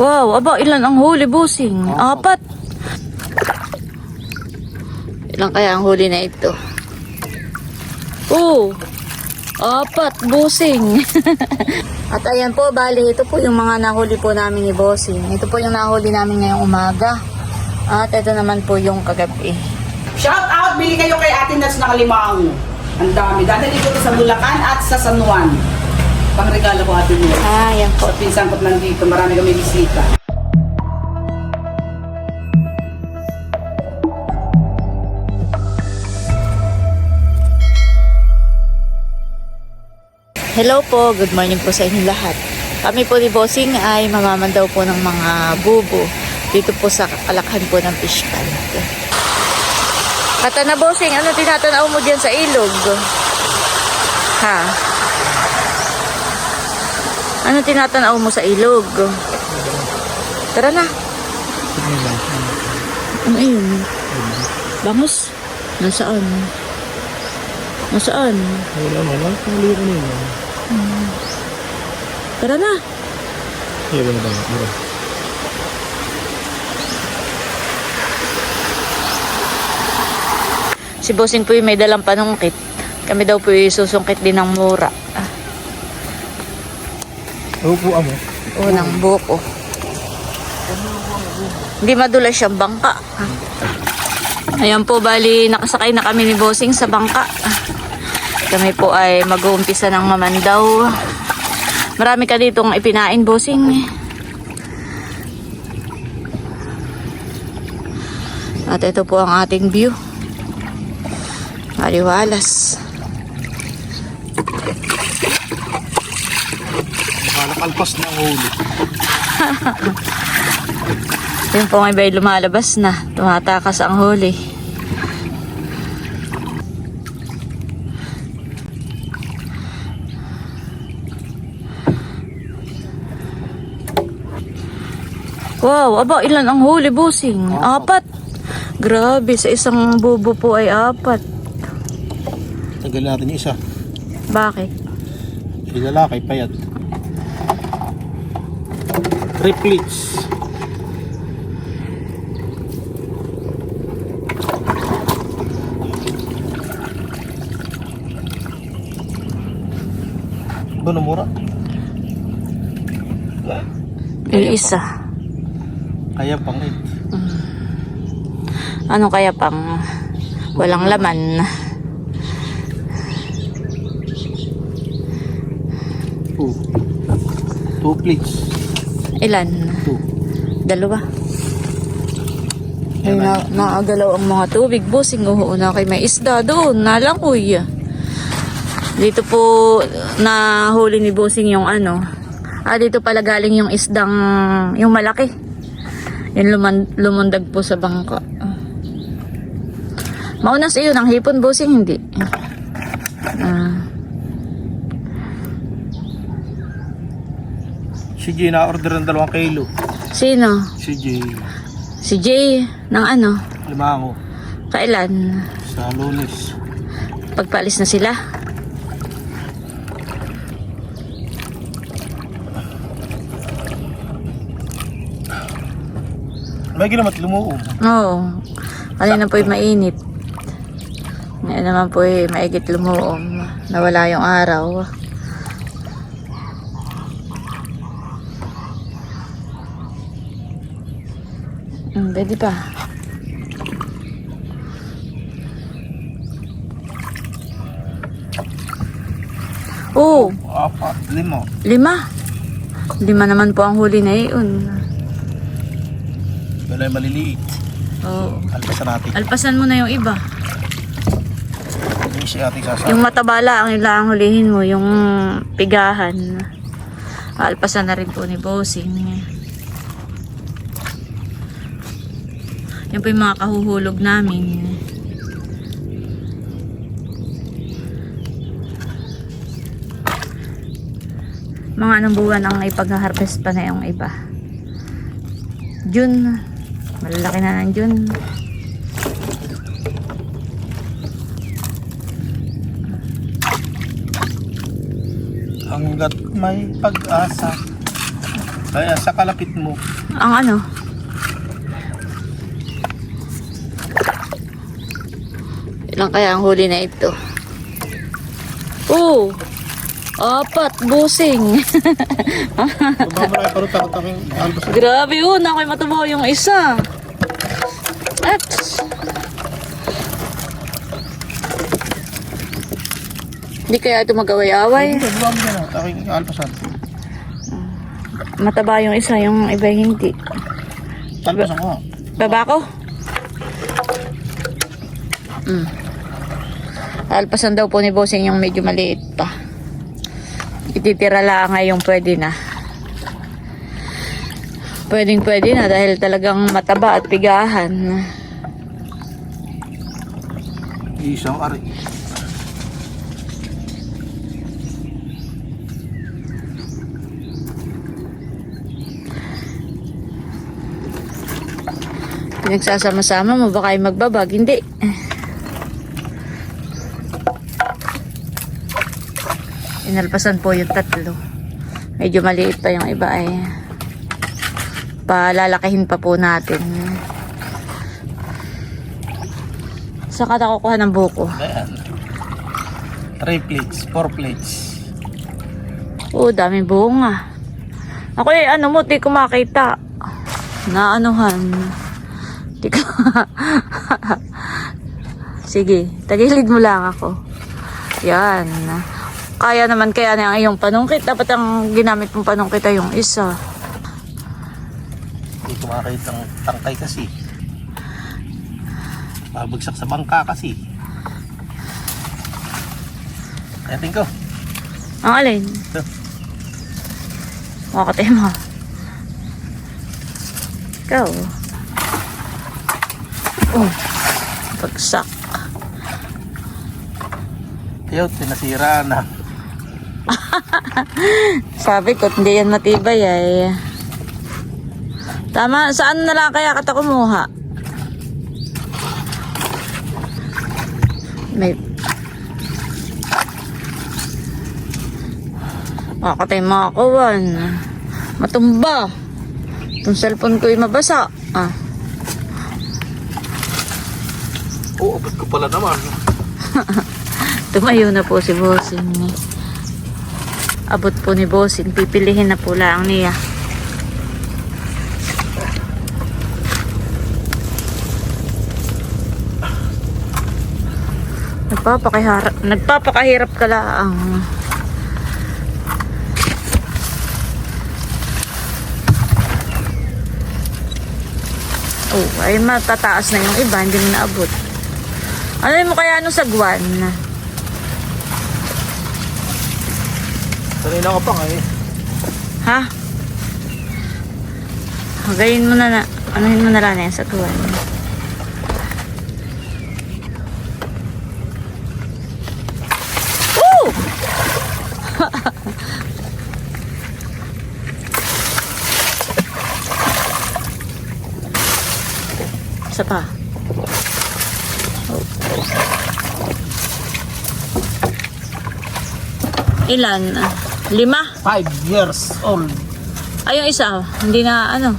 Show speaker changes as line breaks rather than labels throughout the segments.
Wow, aba, ilan ang huli, busing? Apat. Ilan kaya ang huli na ito? Oh, apat, busing. At ayan po, bali, ito po yung mga nahuli po namin ni Bossing. Ito po yung nahuli namin ngayong umaga. At ito naman po yung kagabi.
Shout out! Bili kayo kay Ate Nats na kalimang. Ang dami. Dadali ko to sa Bulacan at sa San Juan. Pangregalo ko Ate Nats.
Ah, yan po.
Sa pinsan ko nandito. Marami kami bisita.
Hello po, good morning po sa inyo lahat. Kami po ni Bossing ay mamamandaw po ng mga bubo dito po sa kalakhan po ng fish pond. Kata na Bossing, ano tinatanaw mo dyan sa ilog? Ha? Ano tinatanaw mo sa ilog? Tara na. Ano yun? Bangus? Nasaan? Nasaan?
Wala naman. Huli ko na yun.
Tara na.
Iya, wala ba? Mura.
Si Bossing po yung may dalang panungkit. Kami daw po yung susungkit din ng mura.
Upuan mo.
unang buko. Hindi madulas siyang bangka. Ah. Ayan po, bali nakasakay na kami ni Bossing sa bangka. Kami po ay mag-uumpisa ng mamandaw. Marami ka ditong ipinain, Bossing. At ito po ang ating view. Mariwalas.
Nakakalpas na ang huli.
Yung po may bay lumalabas na. Tumatakas ang huli. Wow, aba ilan ang huli, busing? Apat. Grabe, sa isang bubo po ay apat.
Tagal natin yung isa.
Bakit?
Yung lalaki, payat. Triplets. Doon ang mura.
Yung isa.
Kaya pang 8.
Ano kaya pang walang laman?
Two. Two plates.
Ilan?
Two.
Dalawa. Ay, na, naagalaw ang mga tubig. Busing, oo, na kay may isda doon. Nalangoy. Dito po, nahuli ni Busing yung ano. Ah, dito pala galing yung isdang, yung malaki. Yung luman, lumundag po sa bangka. Mauna sa iyo ng hipon, Busing, hindi. Ah,
Si Jay na-order ng dalawang kilo.
sino?
Si Jay.
Si Jay, ng ano?
Limango.
Kailan?
Sa lunes.
Pagpaalis na sila?
May ginamat lumuom.
Oo. Kanina po mainit. Ngayon naman po eh, maigit lumuom. Nawala yung araw. Pwede pa. Oo,
Apat, lima.
lima. Lima naman po ang huli na iyon.
Wala yung maliliit.
Oo.
Alpasan natin.
Alpasan mo na yung iba.
Ating sasama.
Yung matabala ang ilang hulihin mo, yung pigahan. Alpasan na rin po ni Bossing. Yan po yung mga kahuhulog namin. Mga anong buwan ang ipag-harvest pa na yung iba. June. Malalaki na ng June.
Hanggat may pag-asa. Kaya sa kalapit mo,
Ang ano? Ilan kaya ang huli na ito? Oh! Apat, busing. Grabe oh, nakoy matubo yung isa. At Hindi kaya ito magaway-away. Mataba yung isa, yung iba hindi.
Alpasan ko.
Baba ko? Mm. Alpasan daw po ni Bossing yung medyo maliit pa. Ititira lang ngayong pwede na. Pwedeng pwede na dahil talagang mataba at pigahan.
Isang ari.
Pinagsasama-sama mo baka ay magbabag. Hindi. Inalpasan po yung tatlo. Medyo maliit pa yung iba ay palalakihin pa po natin. Saka nakukuha ng buko.
Ayan. Three plates, four plates.
Oo, daming bunga. Ako eh, ano mo, di ko makita. Naanuhan. Di ko... Sige, tagilid mo lang ako. Yan. Kaya naman kaya na ang iyong panungkit. Dapat ang ginamit mong panungkit ay yung isa.
Hindi ko makakita ang tangkay kasi. Babagsak sa bangka kasi. Kaya tingko.
Ang alin?
Ito.
Makakatay mo. Ikaw. Oh. Bagsak.
Ayaw, tinasira na.
Sabi ko, hindi yan matibay ay. Tama, saan na lang kaya kata kumuha? May... Makakatay mga kawan. Matumba. Itong cellphone ko ay mabasa. Ah,
Oo, abot ko pala naman.
tumayo na po si Bossing. Abot po ni Bossing. Pipilihin na po lang niya. Nagpapakahirap, nagpapakahirap ka lang. Oh, ay matataas na yung iba, hindi mo naabot. Ano mo kaya ano sa guwan?
Sanay na ako pa nga eh.
Ha? Hagayin mo na na. Anuhin mo na lang yan sa guwan. Woo! Isa pa. Ilan? Lima?
Five years old.
Ay, yung isa, oh. hindi na ano.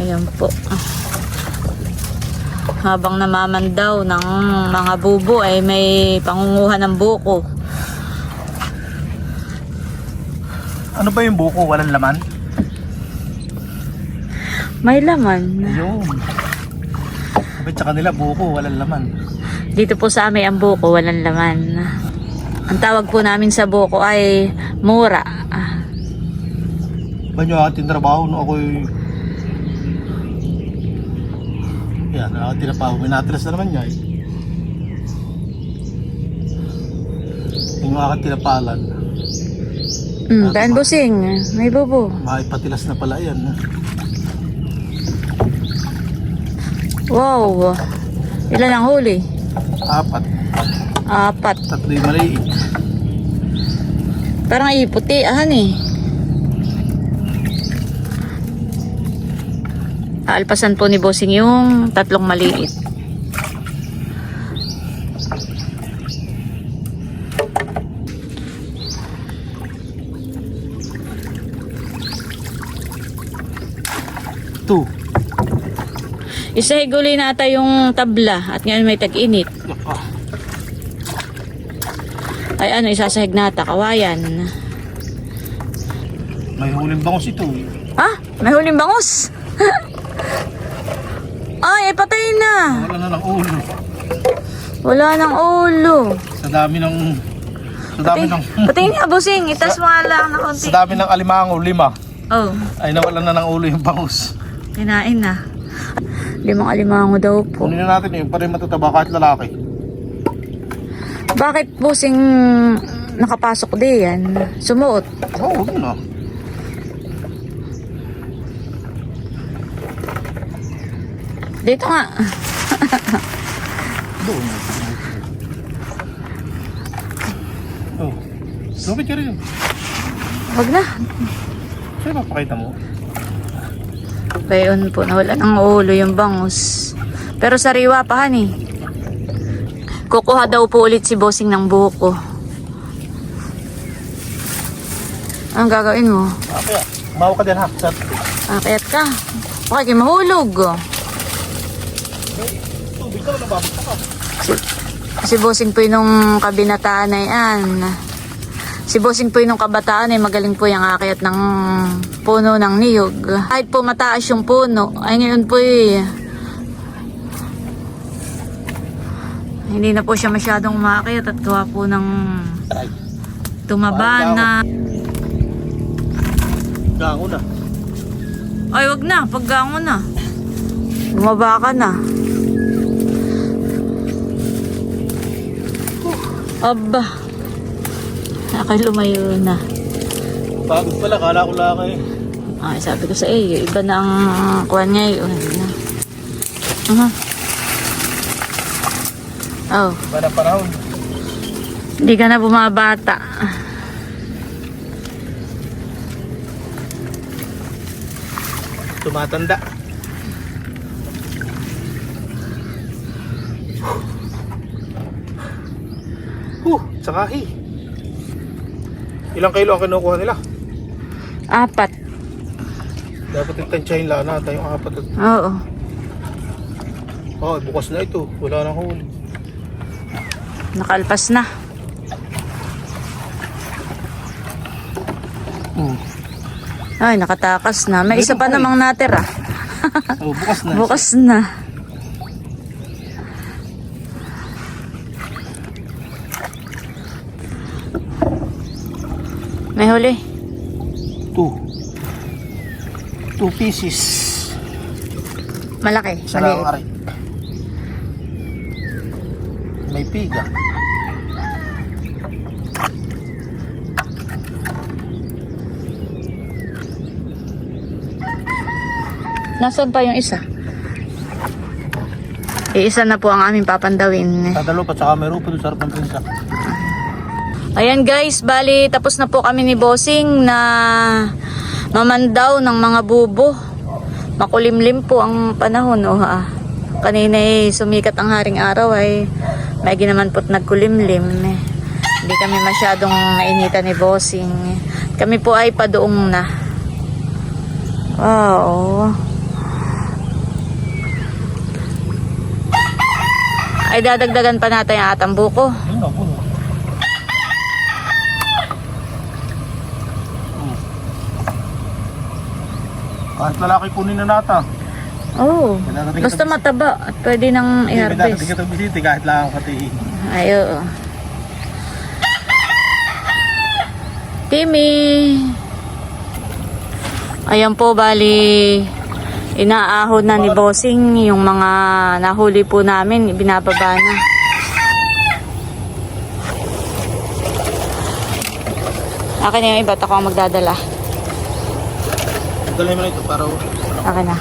Ayan po. Habang namaman daw ng mga bubo ay may pangunguha ng buko.
Ano ba yung buko? Walang laman?
May laman.
Ayun. Sabi sa kanila, buko, walang laman.
Dito po sa amin ang buko, walang laman. Ang tawag po namin sa buko ay mura.
Ba nyo ating trabaho no ako'y... Yan, ating trabaho. Minatres na naman niya eh. Yung aking tinapalan.
Mm, daan busing. May bubo.
Makipatilas na pala yan.
Wow. Ilan ang huli?
Apat.
Apat.
Tatlo yung maliit.
Parang iputi, ahan eh. Aalpasan po ni Bossing yung tatlong maliit. Isahiguli na ata yung tabla at ngayon may tag-init. Ay ano, isasahig na ata, kawayan.
May huling bangos ito. eh.
Ah, may huling bangus. Ay, ay patay na.
Wala na ng ulo.
Wala nang ulo.
Sa dami ng... Sa dami ng...
Patingin nga, busing. Itas mo lang na konti.
Sa dami ng alimango, lima.
Oh,
Ay nawalan na ng ulo yung bangus.
kinain na. Limang alimango daw po.
Kunin na natin yung pa rin matataba kahit lalaki.
Bakit busing nakapasok di yan? Sumuot.
Oo, oh, yun ah.
Dito nga.
Doon. Oh. Lumit ka rin.
Wag na.
Sa'yo papakita mo.
Bayon po, nawala ng ulo yung bangus. Pero sariwa pa han eh. Kukuha daw po ulit si bossing ng buko. Anong gagawin mo?
Okay ah. Bawa ka din ha. Sa
Akayat ka. Okay, kayo mahulog. Si, si bossing po yung kabinataan na yan. Si bossing po yung kabataan ay magaling po yung akayat ng puno ng niyog. Kahit po mataas yung puno, ay ngayon po eh, hindi na po siya masyadong umakayat at gawa po ng tumaba na.
Gango na.
Ay, wag na. Paggango na. Bumaba ka na. Aba. Ako'y lumayo na.
Pagod pala, kala ko lang eh.
Ay, sabi ko sa iyo, iba na ang kuhan ngayon. Uh-huh. Oh,
Iba na panahon.
hindi ka na bumabata.
Tumatanda. Huh, sakahi. Ilang kilo ang kinukuha nila?
Apat.
Dapat itansyahin lang natin yung apat. at-
Oo.
Oh, bukas na ito. Wala nang huli.
Nakalpas na.
Hmm.
Ay, nakatakas na. May
Meron
isa pa namang natira.
Oh, bukas na.
Bukas na. May huli.
Two. Two pieces.
Malaki.
Isa lang ari. May piga.
Nasaan pa yung isa? Iisa na po ang aming papandawin.
Tadalo pa tsaka may rupo doon sa harap ng pinsa.
Ayan guys, bali tapos na po kami ni Bossing na mamandaw ng mga bubo. Makulimlim po ang panahon. Oh, ha. Kanina eh, sumikat ang haring araw ay may ginaman po't nagkulimlim. Eh. Hindi kami masyadong nainitan ni Bossing. Kami po ay padoong na. Wow. Ay dadagdagan pa natin ang atang buko.
Yun na, puno. Hmm. Kahit lalaki kunin na nata.
Oh,
May dadating
basta
ka-
mataba at pwede nang
Hindi,
i-harvest.
ka itong bisiti kahit lang ako pati.
Ay, oo. Timmy! Ayan po, bali, inaahon na ni Bossing yung mga nahuli po namin, binababa na. Akin na yung iba, ako ang magdadala.
Dalay mo na ito para
Akin na.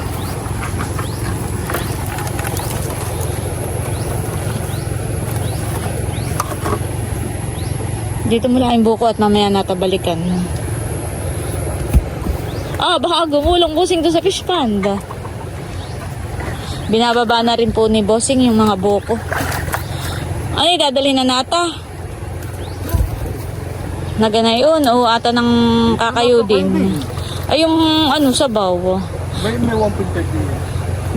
Dito mo lang yung buko at mamaya natabalikan. Ah, baka gumulong busing doon sa fish pond. Binababa na rin po ni bossing yung mga buko. Ay, dadali na nata. Naganay yun. O ata ng kakayo din. Ay, yung ano, sabaw.
May may 1.5 din.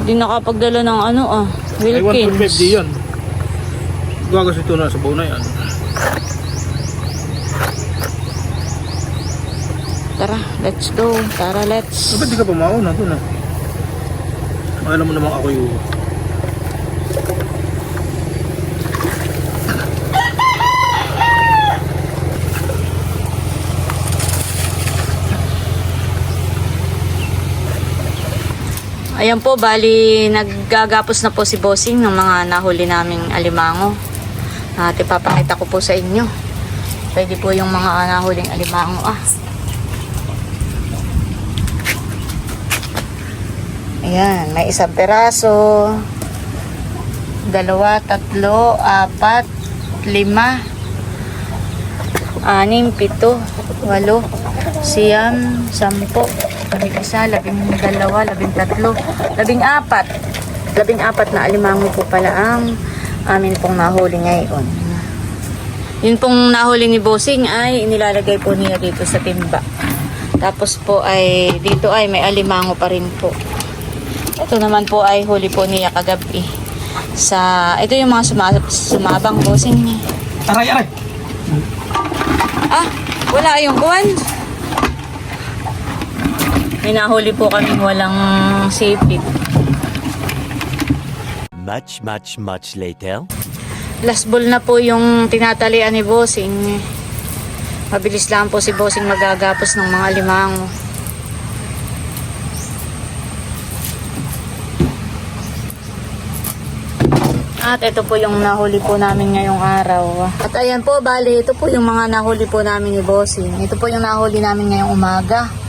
Hindi nakapagdala ng ano ah.
Ay, 1.5
Wilkins.
di yan. Gagas ito na sa buo na yan.
Tara, let's go. Tara, let's.
Ba't di ka pumauna doon ah? Alam mo naman ako yung...
Ayan po, bali naggagapos na po si Bossing ng mga nahuli naming alimango. At ipapakita ko po sa inyo. Pwede po yung mga nahuling alimango ah. Ayan, may isang peraso. Dalawa, tatlo, apat, lima, anim, pito, walo, siyam, sampo, labing isa, labing dalawa, labing tatlo, labing apat. Labing apat na alimango po pala ang amin pong nahuli ngayon. Yun pong nahuli ni Bossing ay inilalagay po niya dito sa timba. Tapos po ay dito ay may alimango pa rin po. Ito naman po ay huli po niya kagabi. Sa, ito yung mga suma, sumabang Bossing.
Aray, aray!
Ah, wala yung buwan. May nahuli po kami walang sipit.
Much, much, much later.
Last ball na po yung tinatalian ni Bossing. Mabilis lang po si Bossing magagapos ng mga limango. At ito po yung nahuli po namin ngayong araw. At ayan po, bali, ito po yung mga nahuli po namin ni Bossing. Ito po yung nahuli namin ngayong umaga.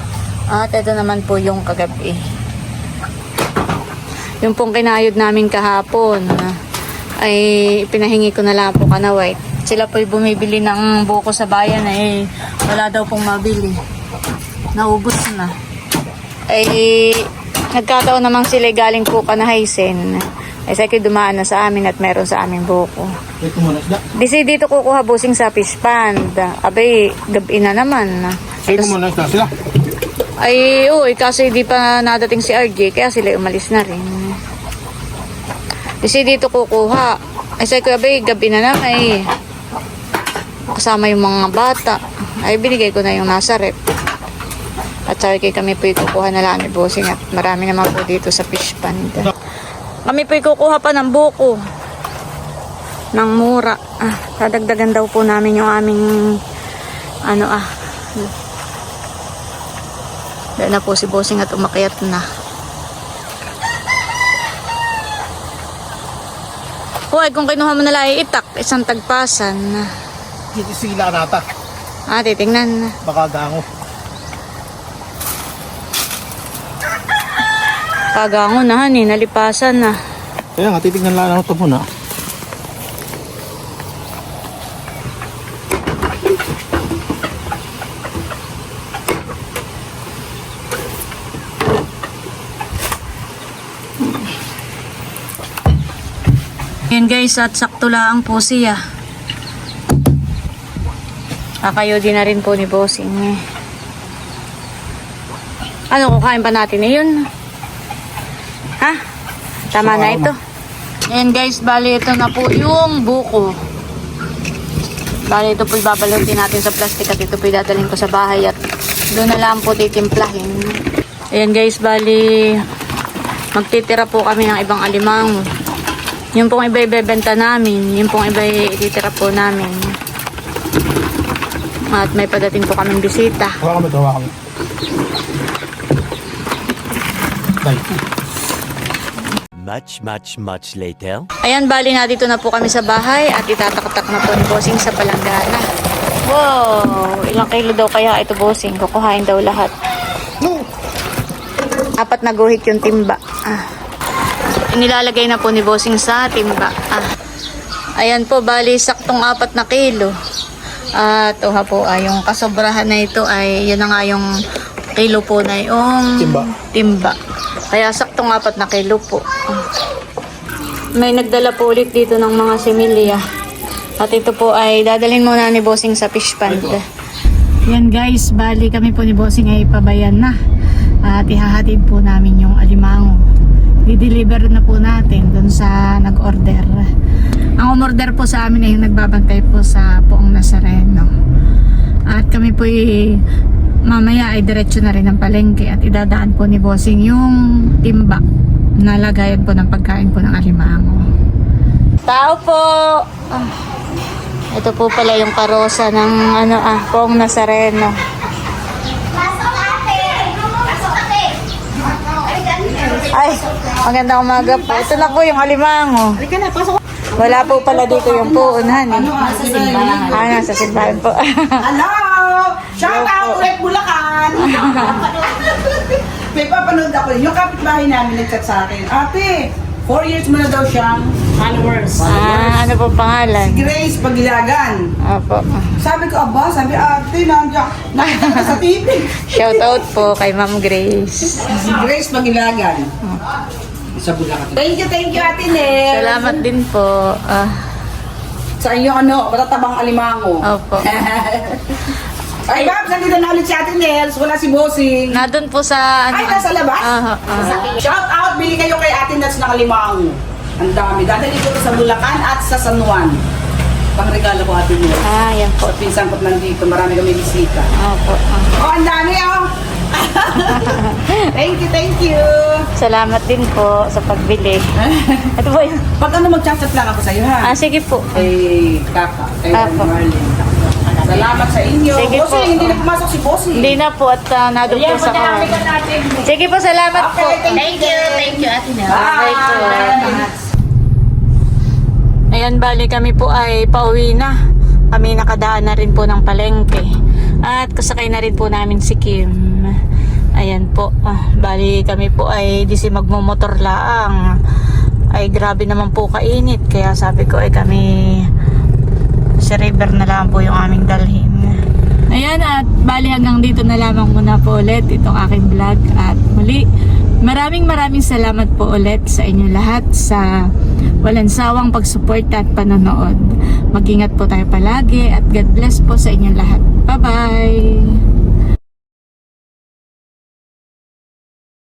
At ito naman po yung kagabi. Yung pong kinayod namin kahapon ay pinahingi ko na lang po kana white. Sila po bumibili ng buko sa bayan eh wala daw pong mabili. Naubos na. Ay nagkataon namang sila galing po kanahaisen. Ay sa dumaan na sa amin at meron sa aming buko. Disi dito kukuha busing sa fish pond. Abay, gabi na naman.
Ito muna isda sila.
Ay, uy, kasi hindi pa nadating si RJ, kaya sila umalis na rin. Kasi dito kukuha. Ay, sabi ko, abay, gabi na naman eh. Kasama yung mga bata. Ay, binigay ko na yung nasa rep. At sabi kay kami po kukuha na lang ni Bossing at marami naman po dito sa fish pond. Kami po kukuha pa ng buko. Ng mura. Ah, dadagdagan daw po namin yung aming ano ah, dahil na po si Bossing at umakyat na. Hoy, kung kinuha mo na lang itak, isang tagpasan.
Sila nata.
Ah, titingnan.
Baka gango.
Kagango na, hani, nalipasan na.
Kaya nga, titignan lang ako ito muna.
Guys, at sakto lang po siya. Kakayo din na rin po ni Bossing. eh. Ano, kukain pa natin eh yun? Ha? Tama na ito. Ayan guys, bali ito na po yung buko. Bali ito po ibabalutin natin sa plastic at ito po idadaling ko sa bahay at doon na lang po titimplahin. Ayan guys, bali magtitira po kami ng ibang alimango. Yung pong iba ibebenta namin, yung pong iba ititira po namin. At may padating po kaming bisita.
Hawa kami hawa kami.
Much, much, much later.
Ayan, bali na dito na po kami sa bahay at itataktak na po ni Bossing sa palanggana. Wow! Ilang kilo daw kaya ito, Bossing? Kukuhain daw lahat. Apat na guhit yung timba. Ah. Inilalagay na po ni Bossing sa timba. Ah. Ayan po, bali saktong apat na kilo. At oha po, ay yung kasobrahan na ito ay yun na nga yung kilo po na yung
Timba.
timba. Kaya saktong apat na kilo po. Ah. May nagdala po ulit dito ng mga similya. At ito po ay dadalhin muna ni Bossing sa fish pond. Yan guys, bali kami po ni Bossing ay pabayan na. At ihahatid po namin yung alimango. Di-deliver na po natin dun sa nag-order. Ang umorder po sa amin ay yung nagbabantay po sa Poong Nazareno. At kami po mamaya ay diretso na rin ng palengke at idadaan po ni Bossing yung timba na lagayan po ng pagkain po ng alimango. Tao po! Ah, ito po pala yung karosa ng ano ah, Poong Nazareno.
Pasok ate! Pasok ate!
Ay, magandang umaga po. Ito na po yung alimango.
Halika na, pasok.
Wala po pala dito yung puunan eh.
Nasa simbahan.
Ah, nasa simbahan po.
Hello! Shout out ulit Bulacan! May papanood ako yun. Yung kapitbahay namin nagchat sa akin, Ate, four years mo na daw siyang followers.
ah, ano po pangalan?
Grace Pagilagan.
Opo.
Sabi ko, aba, sabi, ate, nandiyan, nakita ko sa TV.
Shout out po kay Ma'am Grace.
Si Grace Pagilagan. Sa Bulacan. Thank you, thank you, Ate Nel.
Salamat din po. Ah,
Sa inyong ano, matatabang alimango.
opo.
Ay, Babs, nandito na ulit si Ate Nels. Wala si Bossing.
Nandun po sa ano.
Ay, nasa labas?
Ah, ah.
Shout out, bili kayo kay Ate Nels na kalimango. Ang dami. Dadali ko sa Bulacan at sa San Juan. Pangregalo ko Ate Nels.
Ah, yan po.
Pinsan ko't nandito. Marami kami bisita.
Opo. ah.
Oh, ang dami oh. thank you, thank you.
Salamat din po sa pagbili. Ito po yun.
Pag ano, mag-chat lang ako sa'yo ha.
Ah, sige po.
Kay Kaka, kay
Apo.
Marlene. Salamat sa inyo.
Sige po.
Bossing, hindi na pumasok si Bossing.
Hindi na po at uh, nandun po sa car. Sige po, salamat po.
Okay, thank you.
Thank you, ate Nel.
Po.
Bye.
Ayan, bali kami po ay pauwi na. Kami nakadaan na rin po ng palengke. At kasakay na rin po namin si Kim. Ayan po. Ah, bali kami po ay di si magmumotor laang. Ay grabe naman po kainit. Kaya sabi ko ay kami si River na lang po yung aming dalhin. Ayan at bali hanggang dito na lamang muna po ulit itong aking vlog at muli maraming maraming salamat po ulit sa inyo lahat sa walang sawang pagsuporta at panonood. Mag-ingat po tayo palagi at God bless po sa inyo lahat. Bye-bye!